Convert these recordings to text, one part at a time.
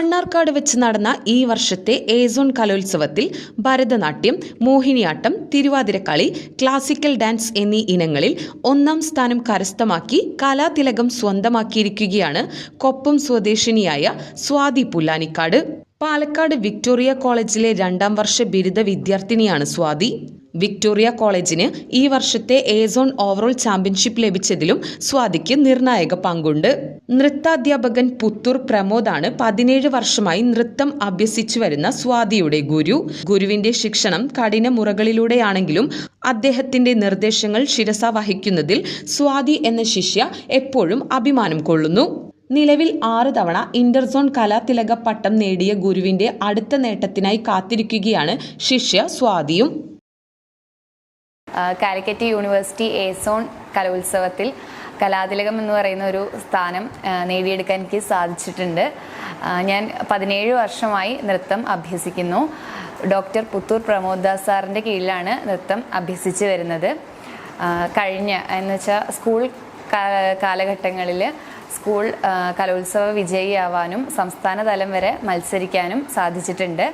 മണ്ണാർക്കാട് വെച്ച് നടന്ന ഈ വർഷത്തെ ഏസോൺ കലോത്സവത്തിൽ ഭരതനാട്യം മോഹിനിയാട്ടം തിരുവാതിരക്കളി ക്ലാസിക്കൽ ഡാൻസ് എന്നീ ഇനങ്ങളിൽ ഒന്നാം സ്ഥാനം കരസ്ഥമാക്കി കലാതിലകം സ്വന്തമാക്കിയിരിക്കുകയാണ് കൊപ്പം സ്വദേശിനിയായ സ്വാതി പുല്ലാനിക്കാട്. പാലക്കാട് വിക്ടോറിയ കോളേജിലെ രണ്ടാം വർഷ ബിരുദ വിദ്യാർത്ഥിനിയാണ് സ്വാതി. വിക്ടോറിയ കോളേജിന് ഈ വർഷത്തെ ഏസോൺ ഓവറോൾ ചാമ്പ്യൻഷിപ്പ് ലഭിച്ചതിലും സ്വാതിക്ക് നിർണായക പങ്കുണ്ട്. നൃത്താധ്യാപകൻ പുത്തൂർ പ്രമോദാണ് പതിനേഴ് വർഷമായി നൃത്തം അഭ്യസിച്ചു വരുന്ന സ്വാതിയുടെ ഗുരു. ഗുരുവിന്റെ ശിക്ഷണം കഠിന മുറകളിലൂടെയാണെങ്കിലും അദ്ദേഹത്തിന്റെ നിർദ്ദേശങ്ങൾ ശിരസ വഹിക്കുന്നതിൽ സ്വാതി എന്ന ശിഷ്യ എപ്പോഴും അഭിമാനം കൊള്ളുന്നു. നിലവിൽ ആറ് തവണ ഇന്റർസോൺ കലാതിലക പട്ടം നേടിയ ഗുരുവിന്റെ അടുത്ത നേട്ടത്തിനായി കാത്തിരിക്കുകയാണ് ശിഷ്യ സ്വാതിയും. കാലിക്കറ്റ് യൂണിവേഴ്സിറ്റി ഏസോൺ കലോത്സവത്തിൽ കലാതിലകം എന്ന് പറയുന്ന ഒരു സ്ഥാനം നേടിയെടുക്കാൻ എനിക്ക് സാധിച്ചിട്ടുണ്ട്. ഞാൻ പതിനേഴ് വർഷമായി നൃത്തം അഭ്യസിക്കുന്നു. ഡോക്ടർ പുത്തൂർ പ്രമോദ് ദാസ് സാറിന്റെ കീഴിലാണ് നൃത്തം അഭ്യസിച്ച് വരുന്നത്. കഴിഞ്ഞ എന്നുവെച്ചാൽ സ്കൂൾ കാലഘട്ടങ്ങളിൽ സ്കൂൾ കലോത്സവ വിജയിയാവാനും സംസ്ഥാന തലം വരെ മത്സരിക്കാനും സാധിച്ചിട്ടുണ്ട്.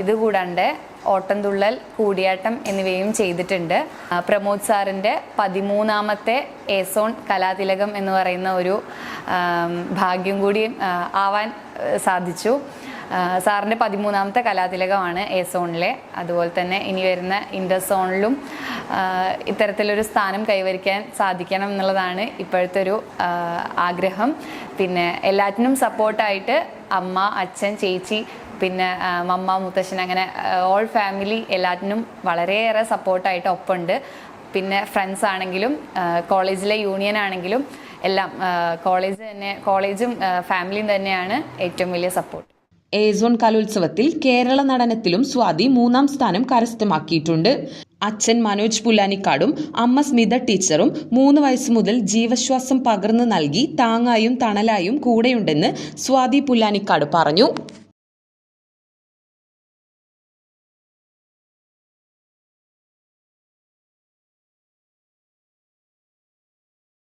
ഇതുകൂടാണ്ട് ഓട്ടംതുള്ളൽ കൂടിയാട്ടം എന്നിവയും ചെയ്തിട്ടുണ്ട്. പ്രമോദ് സാറിന്റെ പതിമൂന്നാമത്തെ ഏസോൺ കലാതിലകം എന്ന് പറയുന്ന ഒരു ഭാഗ്യം കൂടി ആവാൻ സാധിച്ചു. സാറിന്റെ പതിമൂന്നാമത്തെ കലാതിലകമാണ് എ സോണിലെ അതുപോലെ തന്നെ ഇനി വരുന്ന ഇൻഡർ സോണിലും ഇത്തരത്തിലൊരു സ്ഥാനം കൈവരിക്കാൻ സാധിക്കണം എന്നുള്ളതാണ് ഇപ്പോഴത്തെ ഒരു ആഗ്രഹം. പിന്നെ എല്ലാറ്റിനും സപ്പോർട്ടായിട്ട് അമ്മ അച്ഛൻ ചേച്ചി പിന്നെ മമ്മ മുത്തശ്ശൻ അങ്ങനെ ഓൾ ഫാമിലി എല്ലാറ്റിനും വളരെയേറെ സപ്പോർട്ടായിട്ട് ഒപ്പമുണ്ട്. പിന്നെ ഫ്രണ്ട്സ് ആണെങ്കിലും കോളേജിലെ യൂണിയൻ ആണെങ്കിലും എല്ലാം കോളേജ് തന്നെ കോളേജും ഫാമിലിയും തന്നെയാണ് ഏറ്റവും വലിയ സപ്പോർട്ട് ഏസോൺ കലോത്സവത്തിൽ കേരള നടനത്തിലും സ്വാതി മൂന്നാം സ്ഥാനം കരസ്ഥമാക്കിയിട്ടുണ്ട്. അച്ഛൻ മനോജ് പുല്ലാനിക്കാടും അമ്മ സ്മിത ടീച്ചറും മൂന്ന് വയസ്സ് മുതൽ ജീവശ്വാസം പകർന്നു നൽകി താങ്ങായും തണലായും കൂടെയുണ്ടെന്ന് സ്വാതി പുല്ലാനിക്കാട് പറഞ്ഞു.